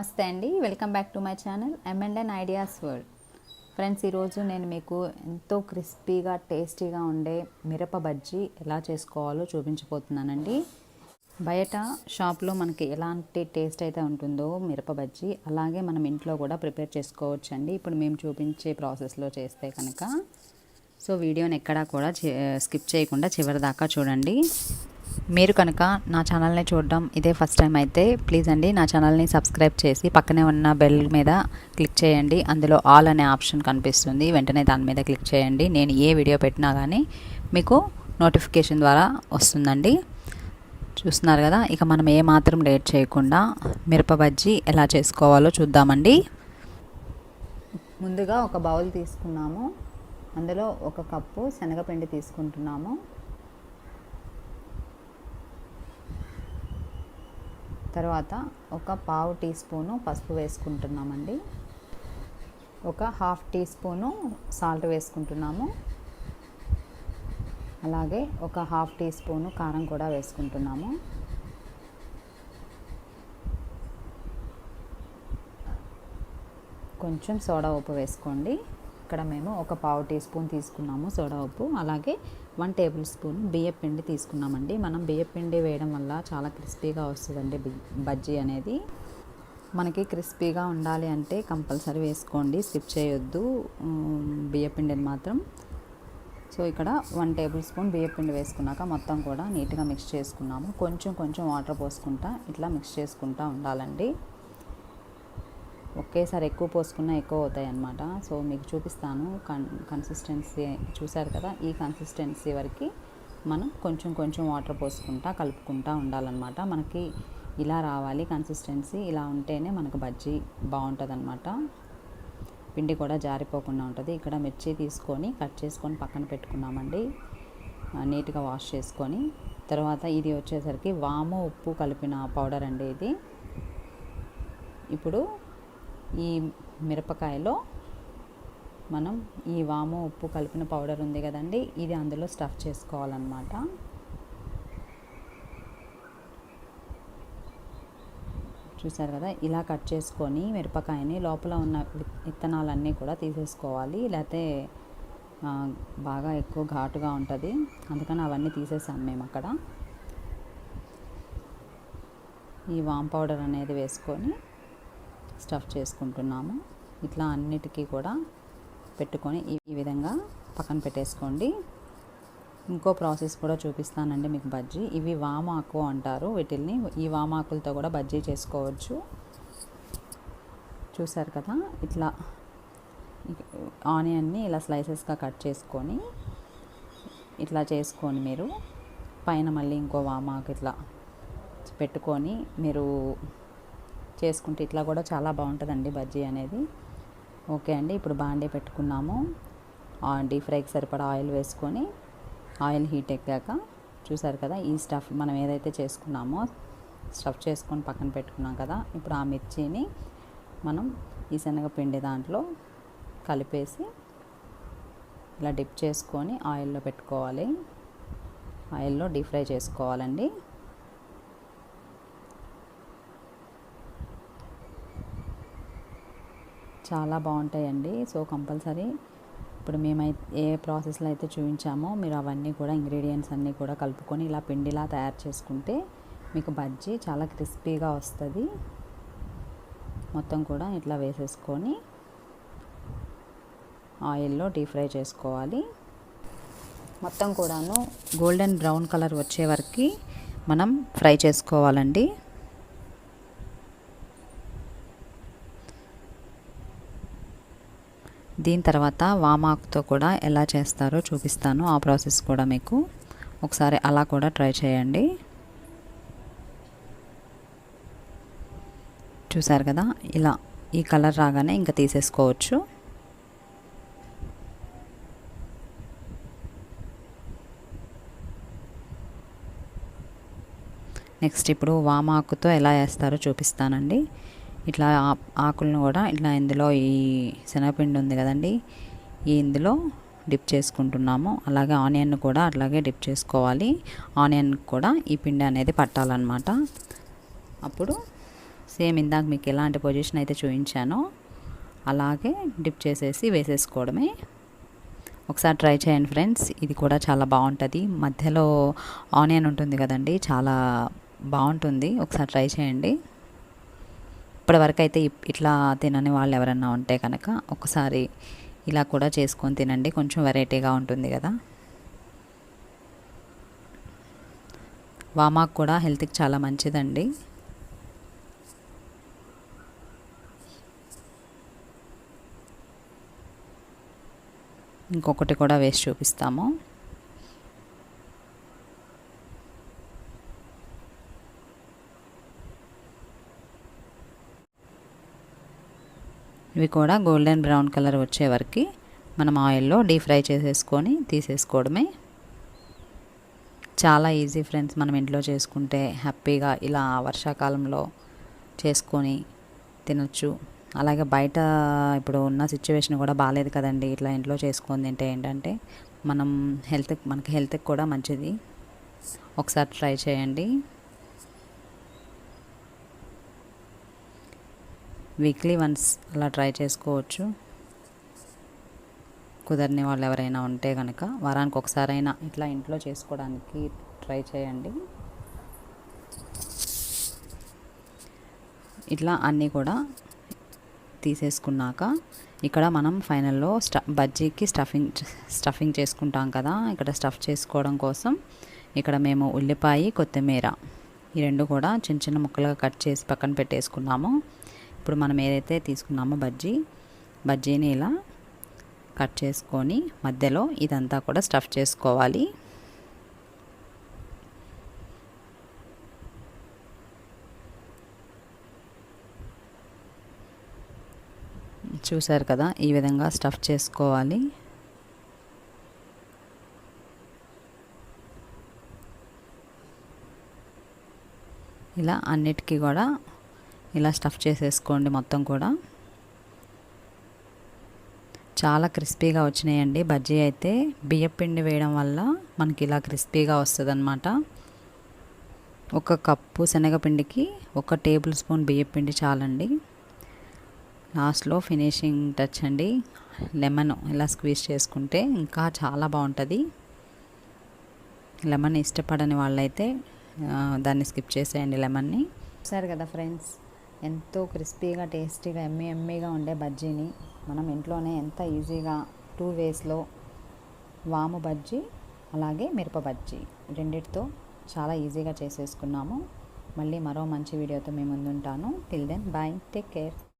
నమస్తే అండి. Welcome back to my channel ఎంఎండ్ఎన్ ideas world friends ఈరోజు నేను మీకు ఎంతో క్రిస్పీగా టేస్టీగా ఉండే మిరప బజ్జీ ఎలా చేసుకోవాలో చూపించబోతున్నానండి. బయట షాప్లో మనకి ఎలాంటి టేస్ట్ అయితే ఉంటుందో మిరప బజ్జీ అలాగే మనం ఇంట్లో కూడా ప్రిపేర్ చేసుకోవచ్చండి. ఇప్పుడు మేము చూపించే ప్రాసెస్లో చేస్తే కనుక. సో వీడియోని ఎక్కడా కూడా స్కిప్ చేయకుండా చివరి దాకా చూడండి. మీరు కనుక నా ఛానల్ని చూడడం ఇదే ఫస్ట్ టైం అయితే ప్లీజ్ అండి నా ఛానల్ని సబ్స్క్రైబ్ చేసి పక్కనే ఉన్న బెల్ మీద క్లిక్ చేయండి. అందులో ఆల్ అనే ఆప్షన్ కనిపిస్తుంది. వెంటనే దాని మీద క్లిక్ చేయండి. నేను ఏ వీడియో పెట్టినా కానీ మీకు నోటిఫికేషన్ ద్వారా వస్తుందండి. చూస్తున్నారు కదా ఇక మనం ఏ మాత్రం లేట్ చేయకుండా మిరప బజ్జీ ఎలా చేసుకోవాలో చూద్దామండి. ముందుగా ఒక బౌల్ తీసుకున్నాము. అందులో ఒక కప్పు శనగపిండి తీసుకుంటున్నాము. తర్వాత ఒక పావు టీ స్పూను పసుపు వేసుకుంటున్నామండి. ఒక హాఫ్ టీ స్పూను సాల్ట్ వేసుకుంటున్నాము. అలాగే ఒక హాఫ్ టీ స్పూను కారం కూడా వేసుకుంటున్నాము. కొంచెం సోడా ఉప్పు వేసుకోండి. ఇక్కడ మేము ఒక పావు టీ స్పూన్ తీసుకున్నాము సోడా ఉప్పు. అలాగే వన్ టేబుల్ స్పూన్ బియ్యపిండి తీసుకున్నామండి. మనం బియ్యపిండి వేయడం వల్ల చాలా క్రిస్పీగా వస్తుందండి బజ్జీ అనేది. మనకి క్రిస్పీగా ఉండాలి అంటే కంపల్సరీ వేసుకోండి స్కిప్ చేయొద్దు. బియ్య పిండిని మాత్రం. సో ఇక్కడ వన్ టేబుల్ స్పూన్ బియ్య పిండి వేసుకున్నాక మొత్తం కూడా నీట్గా మిక్స్ చేసుకున్నాము. కొంచెం కొంచెం వాటర్ పోసుకుంటా ఇట్లా మిక్స్ చేసుకుంటా ఉండాలండి. ఒకేసారి ఎక్కువ పోసుకున్నా ఎక్కువ అవుతాయి అన్నమాట సో మీకు చూపిస్తాను. కన్ కన్సిస్టెన్సీ చూసారు కదా? ఈ కన్సిస్టెన్సీ వరకు మనం కొంచెం కొంచెం వాటర్ పోసుకుంటా కలుపుకుంటా ఉండాలన్నమాట. మనకి ఇలా రావాలి కన్సిస్టెన్సీ ఇలా ఉంటేనే మనకు బజ్జీ బాగుంటుంది అనమాట పిండి కూడా జారిపోకుండా ఉంటుంది. ఇక్కడ మిర్చి తీసుకొని కట్ చేసుకొని పక్కన పెట్టుకున్నామండి. నీట్గా వాష్ చేసుకొని. తర్వాత ఇది వచ్చేసరికి వాము ఉప్పు కలిపిన పౌడర్ అండి ఇది. ఇప్పుడు ఈ మిరపకాయలో మనం ఈ వాము ఉప్పు కలిపిన పౌడర్ ఉంది కదండి ఇది అందులో స్టఫ్ చేసుకోవాలన్నమాట. చూసారు కదా ఇలా కట్ చేసుకొని మిరపకాయని లోపల ఉన్న విత్తనాలన్నీ కూడా తీసేసుకోవాలి. లేకపోతే బాగా ఎక్కువ ఘాటుగా ఉంటుంది. అందుకని అవన్నీ తీసేసాం మేము అక్కడ. ఈ వామ్ పౌడర్ అనేది వేసుకొని స్టఫ్ చేసుకుంటున్నాము. ఇట్లా అన్నిటికీ కూడా పెట్టుకొని ఈ విధంగా పక్కన పెట్టేసుకోండి. ఇంకో ప్రాసెస్ కూడా చూపిస్తానండి మీకు బజ్జీ. ఇవి వామాకు అంటారు వీటిల్ని. ఈ వామాకులతో కూడా బజ్జీ చేసుకోవచ్చు. చూసారు కదా? ఇట్లా ఆనియన్ని ఇలా స్లైసెస్గా కట్ చేసుకొని ఇట్లా చేసుకొని మీరు. పైన మళ్ళీ ఇంకో వామాకు ఇట్లా పెట్టుకొని మీరు చేసుకుంటే ఇట్లా కూడా చాలా బాగుంటుందండి బజ్జీ అనేది. ఓకే అండి ఇప్పుడు బాండీ పెట్టుకున్నాము. డీప్ ఫ్రైకి సరిపడా ఆయిల్ వేసుకొని ఆయిల్ హీట్ ఎక్కాక చూసారు కదా ఈ స్టఫ్ మనం ఏదైతే చేసుకున్నామో స్టఫ్ చేసుకొని పక్కన పెట్టుకున్నాం కదా ఇప్పుడు ఆ మిర్చిని మనం ఈ శనగపిండి దాంట్లో కలిపేసి ఇలా డిప్ చేసుకొని ఆయిల్లో పెట్టుకోవాలి. ఆయిల్లో డీప్ ఫ్రై చేసుకోవాలండి. చాలా బాగుంటాయండి. సో కంపల్సరీ ఇప్పుడు మేమైతే ఏ ప్రాసెస్లో అయితే చూపించామో మీరు అవన్నీ కూడా ఇంగ్రీడియంట్స్ అన్నీ కూడా కలుపుకొని ఇలా పిండిలా తయారు చేసుకుంటే మీకు బజ్జీ చాలా క్రిస్పీగా వస్తుంది. మొత్తం కూడా ఇట్లా వేసేసుకొని ఆయిల్లో డీప్ ఫ్రై చేసుకోవాలి. మొత్తం కూడాను గోల్డెన్ బ్రౌన్ కలర్ వచ్చే వరకు మనం ఫ్రై చేసుకోవాలండి. దీని తర్వాత వామాకుతో కూడా ఎలా చేస్తారో చూపిస్తాను. ఆ ప్రాసెస్ కూడా మీకు ఒకసారి అలా కూడా ట్రై చేయండి. చూసారు కదా? ఇలా ఈ కలర్ రాగానే ఇంకా తీసేసుకోవచ్చు. నెక్స్ట్ ఇప్పుడు వామాకుతో ఎలా వేస్తారో చూపిస్తానండి. ఇట్లా ఆకులను కూడా ఇట్లా ఇందులో ఈ శనగపిండి ఉంది కదండి ఈ ఇందులో డిప్ చేసుకుంటున్నాము. అలాగే ఆనియన్ కూడా అట్లాగే డిప్ చేసుకోవాలి. ఆనియన్ కూడా ఈ పిండి అనేది పట్టాలన్నమాట. అప్పుడు సేమ్ ఇందాక మీకు ఎలాంటి పొజిషన్ అయితే చూపించానో అలాగే డిప్ చేసేసి వేసేసుకోవడమే. ఒకసారి ట్రై చేయండి ఫ్రెండ్స్ ఇది కూడా చాలా బాగుంటుంది. మధ్యలో ఆనియన్ ఉంటుంది కదండి చాలా బాగుంటుంది. ఒకసారి ట్రై చేయండి. ఇప్పటివరకు అయితే ఇట్లా తినని వాళ్ళు ఎవరన్నా ఉంటే కనుక ఒకసారి ఇలా కూడా చేసుకొని తినండి. కొంచెం వెరైటీగా ఉంటుంది కదా. వామాకు కూడా హెల్త్కి చాలా మంచిదండి. ఇంకొకటి కూడా వేసి చూపిస్తాము. ఇవి కూడా గోల్డెన్ బ్రౌన్ కలర్ వచ్చే వరకు మనం ఆయిల్లో డీప్ ఫ్రై చేసేసుకొని తీసేసుకోవడమే. చాలా ఈజీ ఫ్రెండ్స్ మనం ఇంట్లో చేసుకుంటే హ్యాపీగా ఇలా వర్షాకాలంలో చేసుకొని తినొచ్చు. అలాగే బయట ఇప్పుడు ఉన్న సిచ్యువేషన్ కూడా బాగాలేదు కదండి. ఇట్లా ఇంట్లో చేసుకొని తింటే ఏంటంటే మనం హెల్త్ మనకి హెల్త్కి కూడా మంచిది. ఒకసారి ట్రై చేయండి. వీక్లీ వన్స్ అలా ట్రై చేసుకోవచ్చు. కుదరని వాళ్ళు ఎవరైనా ఉంటే కనుక వారానికి ఒకసారైనా ఇట్లా ఇంట్లో చేసుకోవడానికి ట్రై చేయండి. ఇట్లా అన్నీ కూడా తీసేసుకున్నాక ఇక్కడ మనం ఫైనల్లో స్ట బజ్జీకి స్టఫింగ్ స్టఫింగ్ చేసుకుంటాం కదా ఇక్కడ స్టఫ్ చేసుకోవడం కోసం. ఇక్కడ మేము ఉల్లిపాయ కొత్తిమీర ఈ రెండు కూడా చిన్న చిన్న ముక్కలుగా కట్ చేసి పక్కన పెట్టేసుకున్నాము. ఇప్పుడు మనం ఏదైతే తీసుకున్నామో బజ్జీ బజ్జీని ఇలా కట్ చేసుకొని మధ్యలో ఇదంతా కూడా స్టఫ్ చేసుకోవాలి. చూసారు కదా ఈ విధంగా స్టఫ్ చేసుకోవాలి. ఇలా అన్నిటికీ కూడా ఇలా స్టఫ్ చేసేసుకోండి మొత్తం కూడా. చాలా క్రిస్పీగా వచ్చినాయండి. బజ్జీ అయితే బియ్యపిండి వేయడం వల్ల మనకి ఇలా క్రిస్పీగా వస్తుంది అనమాట ఒక కప్పు శనగపిండికి ఒక టేబుల్ స్పూన్ బియ్యపిండి చాలండి. లాస్ట్లో ఫినిషింగ్ టచ్ అండి. లెమన్ ఇలా స్క్వీజ్ చేసుకుంటే ఇంకా చాలా బాగుంటుంది. లెమన్ ఇష్టపడని వాళ్ళైతే దాన్ని స్కిప్ చేసేయండి లెమన్ని. సరే కదా ఫ్రెండ్స్. ఎంతో క్రిస్పీగా టేస్టీగా ఎమ్మి ఎమ్మీగా ఉండే బజ్జీని మనం ఇంట్లోనే ఎంత ఈజీగా టూ వేస్లో వాము బజ్జీ అలాగే మిరప బజ్జీ రెండిటితో చాలా ఈజీగా చేసేసుకున్నాము. మళ్ళీ మరో మంచి వీడియోతో మేము ముందుంటాను. Till then bye take care